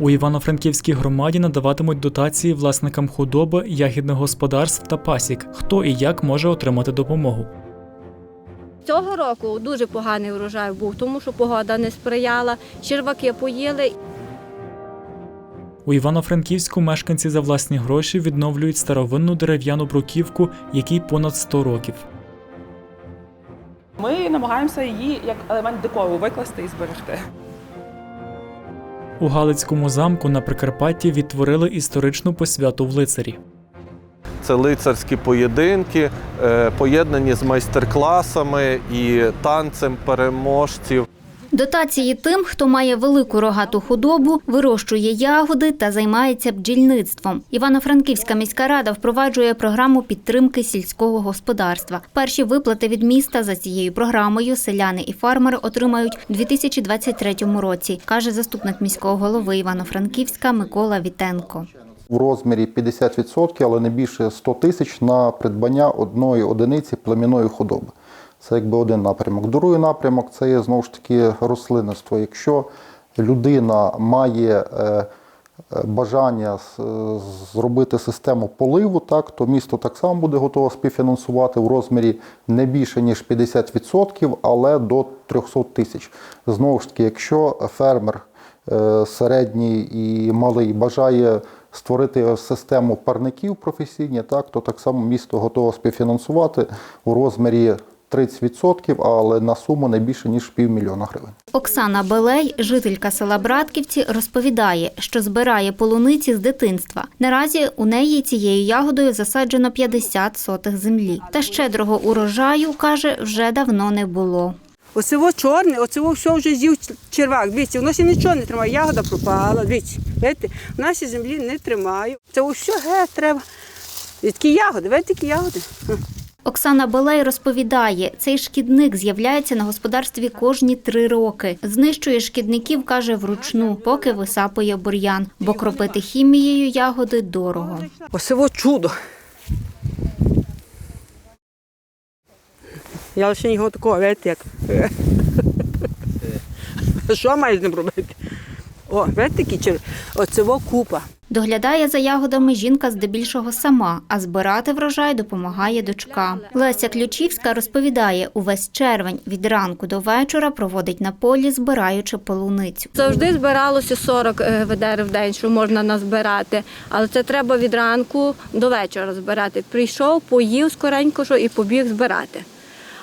У Івано-Франківській громаді надаватимуть дотації власникам худоби, ягідних господарств та пасік. Хто і як може отримати допомогу. Цього року дуже поганий урожай був, тому що погода не сприяла, черваки поїли. У Івано-Франківську мешканці за власні гроші відновлюють старовинну дерев'яну бруківку, якій понад 100 років. Ми намагаємося її як елемент декору викласти і зберегти. У Галицькому замку на Прикарпатті відтворили історичну посвяту в лицарі. Це лицарські поєдинки, е, поєднані з майстер-класами і танцем переможців. Дотації тим, хто має велику рогату худобу, вирощує ягоди та займається бджільництвом. Івано-Франківська міська рада впроваджує програму підтримки сільського господарства. Перші виплати від міста за цією програмою селяни і фермери отримають у 2023 році, каже заступник міського голови Івано-Франківська Микола Вітенко. в розмірі 50%, але не більше 100 тисяч на придбання одної одиниці племінної худоби. Це якби один напрямок. Другий напрямок це є знову ж таки рослинництво. Якщо людина має е, е, бажання с- зробити систему поливу, так, то місто так само буде готове співфінансувати в розмірі не більше ніж 50%, але до 300 тисяч. Знову ж таки, якщо фермер е, середній і малий бажає створити систему парників професійні, так, то так само місто готове співфінансувати у розмірі 30%, але на суму не більше ніж півмільйона гривень. Оксана Белей, жителька села Братківці, розповідає, що збирає полуниці з дитинства. Наразі у неї цією ягодою засаджено 50 сотих землі. Та щедрого урожаю, каже, вже давно не було. Оце во чорне, оце во все вже з'їв червак. Дивіться, воно ще нічого не тримає, ягода пропала. Дивіться, бачите, в нашій землі не тримаю. Це во все геть треба. І такі ягоди, бачите, такі ягоди. Оксана Белей розповідає, цей шкідник з'являється на господарстві кожні три роки. Знищує шкідників, каже, вручну, поки висапує бур'ян, бо кропити хімією ягоди дорого. Оце во чудо. Я лише його такого, бачите, як. Що маю з ним робити? О, чер... Оце купа. Доглядає за ягодами жінка здебільшого сама, а збирати врожай допомагає дочка. Леся Ключівська розповідає, увесь червень від ранку до вечора проводить на полі, збираючи полуницю. Завжди збиралося 40 е, ведер в день, що можна назбирати. Але це треба від ранку до вечора збирати. Прийшов, поїв скоренько і побіг збирати.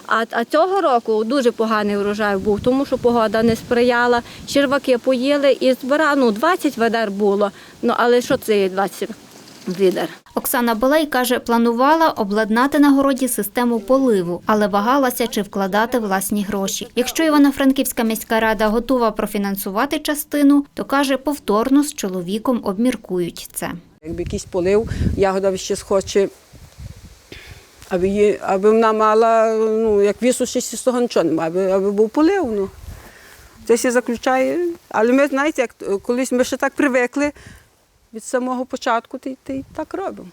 А, а цього року дуже поганий урожай був, тому що погода не сприяла, черваки поїли і збирали, ну 20 ведер було. Ну але що це є 20 відер? Оксана Белей каже, планувала обладнати на городі систему поливу, але вагалася, чи вкладати власні гроші. Якщо Івано-Франківська міська рада готова профінансувати частину, то каже, повторно з чоловіком обміркують це. Якби якийсь полив, ягода ще схоче, аби, її, аби вона мала, ну, як вісу, ще з того нічого немає, аби, аби був полив. Ну. Це ще заключає. Але ми, знаєте, як колись ми ще так привикли від самого початку, ти, ти так робимо.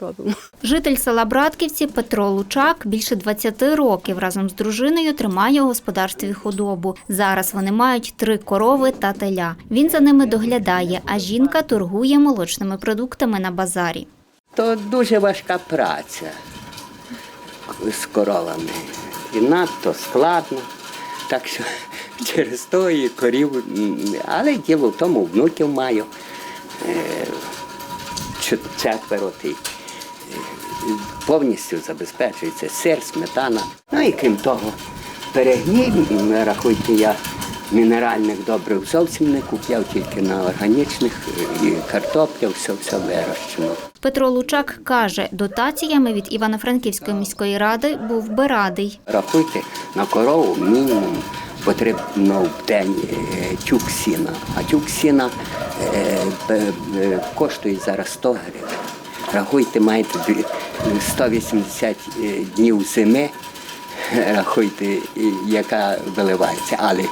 Робимо. Житель села Братківці Петро Лучак більше 20 років разом з дружиною тримає у господарстві худобу. Зараз вони мають три корови та теля. Він за ними доглядає, а жінка торгує молочними продуктами на базарі. То дуже важка праця з коровами. І надто складно. Так що через то і корів. Але діло в тому, внуків маю е, четверо ти. Е, Повністю забезпечується сир, сметана. Ну і крім того, перегній, рахуйте, я мінеральних добрив зовсім не купляв, тільки на органічних е, і картопля, все все вирощено. Петро Лучак каже, дотаціями від Івано-Франківської міської ради був би радий. Рахуйте, на корову мінімум потрібно в день е, тюк сіна. А тюк сіна е, коштує зараз 100 гривень. Рахуйте, маєте дві- 180 е, днів зими. Рахуйте, яка виливається, але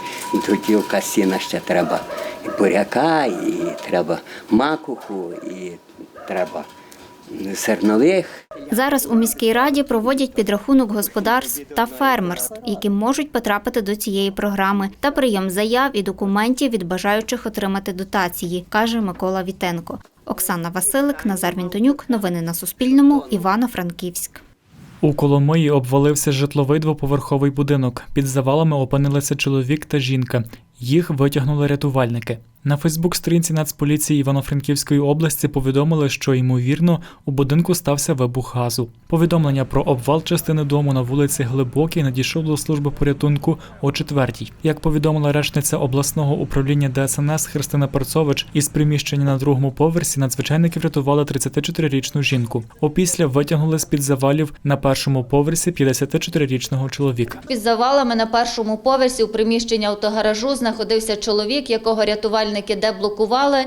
тюка сіна ще треба і буряка, і треба макуху, і треба зернових. Зараз у міській раді проводять підрахунок господарств та фермерств, які можуть потрапити до цієї програми, та прийом заяв і документів від бажаючих отримати дотації, каже Микола Вітенко. Оксана Василик, Назар Вінтонюк. Новини на Суспільному. Івано-Франківськ. У Коломиї обвалився житловий двоповерховий будинок. Під завалами опинилися чоловік та жінка. Їх витягнули рятувальники. На Фейсбук-сторінці Нацполіції Івано-Франківської області повідомили, що ймовірно у будинку стався вибух газу. Повідомлення про обвал частини дому на вулиці Глибокій надійшов до служби порятунку о четвертій. Як повідомила речниця обласного управління ДСНС Христина Парцович, із приміщення на другому поверсі надзвичайники врятували 34-річну жінку. Опісля витягнули з під завалів на першому поверсі 54-річного чоловіка. Під завалами на першому поверсі у приміщенні автогаражу знаходився чоловік, якого рятувальники деблокували.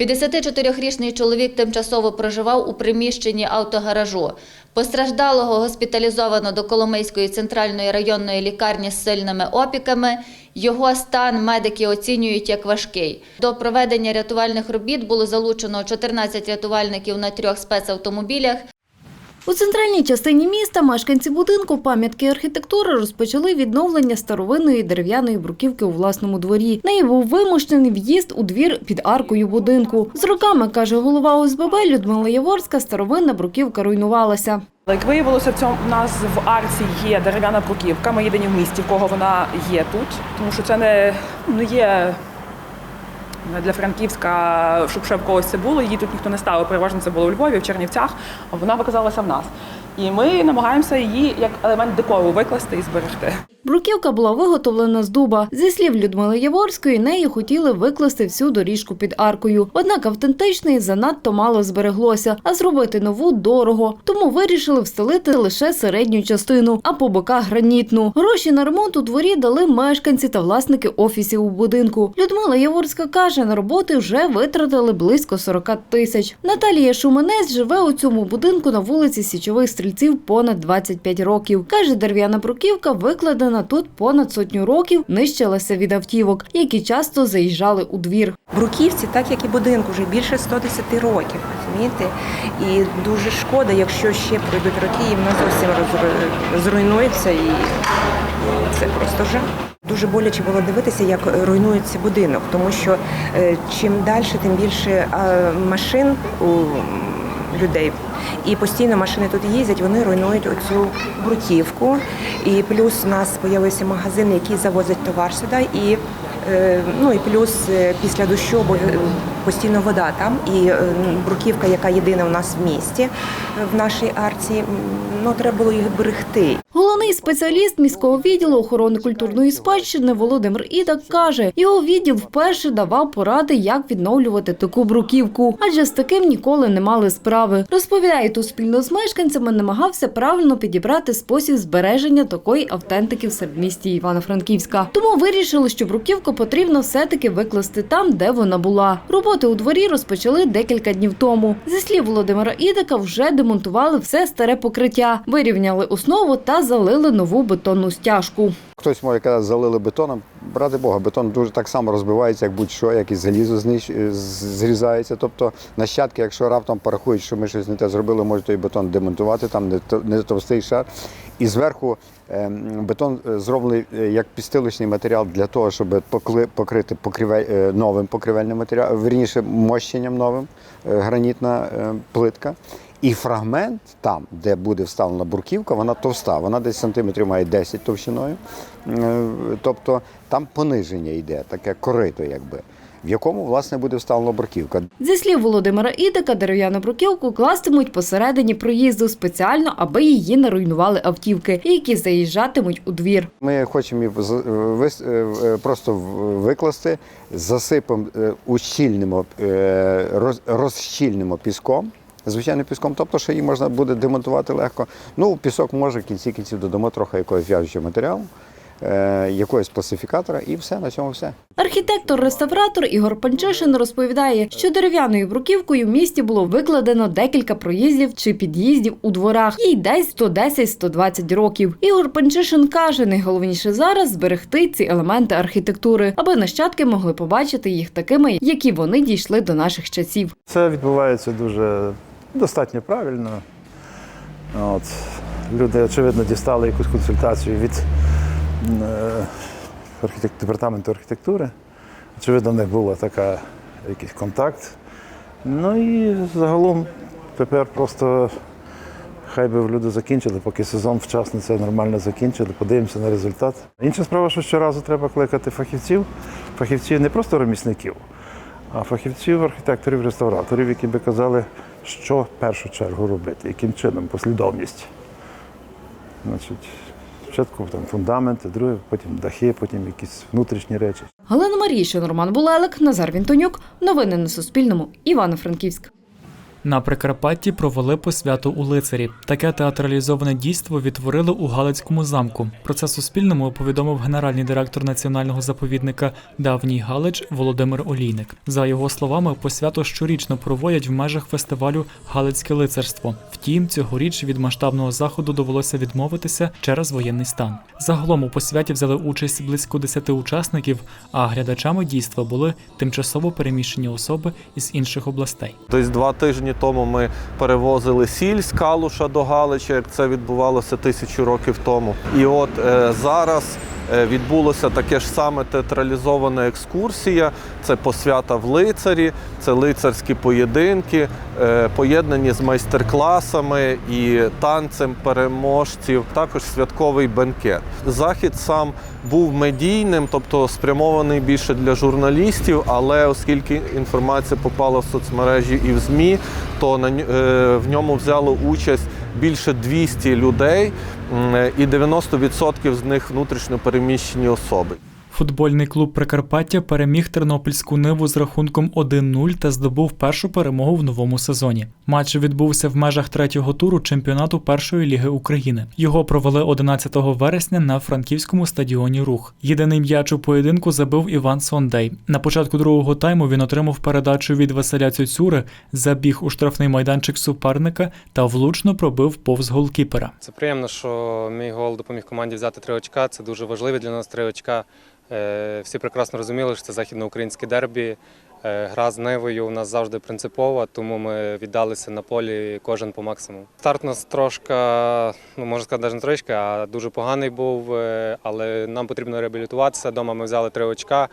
54-річний чоловік тимчасово проживав у приміщенні автогаражу. Постраждалого госпіталізовано до Коломийської центральної районної лікарні з сильними опіками. Його стан медики оцінюють як важкий. До проведення рятувальних робіт було залучено 14 рятувальників на трьох спецавтомобілях. У центральній частині міста мешканці будинку пам'ятки архітектури розпочали відновлення старовинної дерев'яної бруківки у власному дворі. Неї був вимушений в'їзд у двір під аркою будинку. З роками, каже голова ОСББ Людмила Яворська, старовинна бруківка руйнувалася. Як виявилося, в цьому в нас в арці є дерев'яна бруківка. Ми єдині в місті, в кого вона є тут, тому що це не, не є не для Франківська, щоб ще в когось це було. Її тут ніхто не ставив. Переважно це було у Львові, в Чернівцях, вона показалася в нас. І ми намагаємося її як елемент декору викласти і зберегти. Бруківка була виготовлена з дуба. Зі слів Людмили Яворської, неї хотіли викласти всю доріжку під аркою. Однак автентичної занадто мало збереглося, а зробити нову дорого. Тому вирішили встелити лише середню частину, а по боках гранітну. Гроші на ремонт у дворі дали мешканці та власники офісів у будинку. Людмила Яворська каже, на роботи вже витратили близько 40 тисяч. Наталія Шуманець живе у цьому будинку на вулиці Січових стрільців понад 25 років. Каже, дерев'яна бруківка викладена тут понад сотню років, нищилася від автівок, які часто заїжджали у двір. Бруківці, так як і будинку, вже більше 110 років, розумієте? І дуже шкода, якщо ще пройдуть роки, і вона зовсім зруйнується, і це просто жах. Дуже боляче було дивитися, як руйнується будинок, тому що е, чим далі, тим більше машин у людей. І постійно машини тут їздять, вони руйнують оцю бруківку. І плюс у нас з'явився магазин, який завозить товар сюди. І Е, Ну і плюс е, після дощу е, постійно вода там, і бруківка, яка єдина у нас в місті, в нашій арці, ну треба було їх берегти. Головний спеціаліст міського відділу охорони культурної спадщини Володимир Ідак каже, його відділ вперше давав поради, як відновлювати таку бруківку, адже з таким ніколи не мали справи. Розповідає, тут спільно з мешканцями намагався правильно підібрати спосіб збереження такої автентики в середмісті Івано-Франківська. Тому вирішили, що бруківку потрібно все-таки викласти там, де вона була. Роботи у дворі розпочали декілька днів тому. Зі слів Володимира Ідика, вже демонтували все старе покриття, вирівняли основу та залили нову бетонну стяжку. Хтось може казати, залили бетоном. Ради Бога, бетон дуже так само розбивається, як будь-що, як і залізо е, зрізається. Тобто нащадки, якщо раптом порахують, що ми щось не те зробили, можуть той бетон демонтувати, там не, то- не товстий шар. І зверху ем, бетон е, зроблений е, як підстилочний матеріал для того, щоб покрити покрівель... е, новим покривельним матеріалом, верніше мощенням новим, гранітна плитка. І фрагмент там, де буде вставлена бурківка, вона товста, вона десь сантиметрів має 10 товщиною. Е, Тобто там пониження йде, таке корито, якби, в якому власне буде вставлена бурківка. Зі слів Володимира Ідика, дерев'яну бруківку кластимуть посередині проїзду спеціально, аби її не руйнували автівки, які заїжджатимуть у двір. Ми хочемо її е, е, просто викласти, засипемо, ущільнимо, розщільнимо піском. Звичайно, піском, тобто, що її можна буде демонтувати легко. Ну, пісок може в кінці кінців додамо трохи якогось в'яжучого матеріалу, е, якогось пластифікатора, і все, на цьому все. Архітектор-реставратор Ігор Панчишин розповідає, що дерев'яною бруківкою в місті було викладено декілька проїздів чи під'їздів у дворах, їй десь 110-120 років. Ігор Панчишин каже, найголовніше зараз зберегти ці елементи архітектури, аби нащадки могли побачити їх такими, які вони дійшли до наших часів. Це відбувається дуже достатньо правильно. От. Люди, очевидно, дістали якусь консультацію від е, департаменту архітектури. Очевидно, в них була така якийсь контакт. Ну і загалом тепер просто хай би люди закінчили, поки сезон вчасно це нормально закінчили, подивимося на результат. Інша справа, що щоразу треба кликати фахівців, фахівців не просто ремісників, фахівців, архітекторів, реставраторів, які би казали, що в першу чергу робити, яким чином, послідовність. Значить, спочатку там фундаменти, друге, потім дахи, потім якісь внутрішні речі. Галина Марійщин, Роман Булелик, Назар Вінтонюк. Новини на Суспільному. Івано-Франківськ. На Прикарпатті провели посвяту у лицарі. Таке театралізоване дійство відтворили у Галицькому замку. Про це Суспільному повідомив генеральний директор національного заповідника Давній Галич Володимир Олійник. За його словами, посвято щорічно проводять в межах фестивалю Галицьке лицарство. Втім, цьогоріч від масштабного заходу довелося відмовитися через воєнний стан. Загалом у посвяті взяли участь близько 10 учасників, а глядачами дійства були тимчасово переміщені особи із інших областей. Десь два тижні тому ми перевозили сіль з Калуша до Галича, як це відбувалося тисячу років тому. І от е, зараз відбулося таке ж саме театралізована екскурсія. Це посвята в лицарі, це лицарські поєдинки, е, поєднані з майстер-класами і танцем переможців, також святковий бенкет. Захід сам був медійним, тобто спрямований більше для журналістів, але оскільки інформація попала в соцмережі і в ЗМІ, то на е, в ньому взяло участь більше 200 людей, і 90% з них внутрішньо переміщені особи. Футбольний клуб Прикарпаття переміг тернопільську ниву з рахунком 1-0 та здобув першу перемогу в новому сезоні. Матч відбувся в межах третього туру чемпіонату першої ліги України. Його провели 11 вересня на франківському стадіоні Рух. Єдиний м'яч у поєдинку забив Іван Сондей. На початку другого тайму він отримав передачу від Василя Цюцюри, забіг у штрафний майданчик суперника та влучно пробив повз голкіпера. Це приємно, що мій гол допоміг команді взяти три очка. Це дуже важливі для нас три очка. Е, Всі прекрасно розуміли, що це західноукраїнське дербі. Е, Гра з Нивою у нас завжди принципова, тому ми віддалися на полі кожен по максимуму. Старт у нас трошки, ну можна сказати, навіть не трошки, а дуже поганий був, е, але нам потрібно реабілітуватися. Дома ми взяли три очка.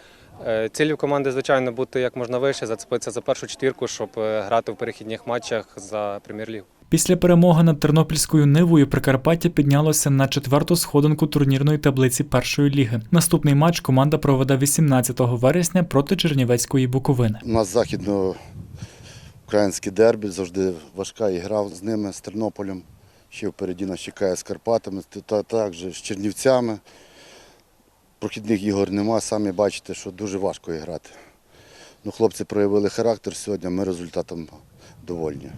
Цілі команди, звичайно, бути як можна вище, зацепитися за першу четвірку, щоб грати в перехідних матчах за прем'єр-лігу. Після перемоги над Тернопільською нивою Прикарпаття піднялося на четверту сходинку турнірної таблиці першої ліги. Наступний матч команда проведе 18 вересня проти Чернівецької Буковини. У нас західноукраїнське дербі, завжди важка ігра з ними, з Тернополем. Ще впереді нас чекає з Карпатами, та також з Чернівцями. Прохідних ігор нема, самі бачите, що дуже важко грати. Ну, хлопці проявили характер сьогодні, ми результатом довольні.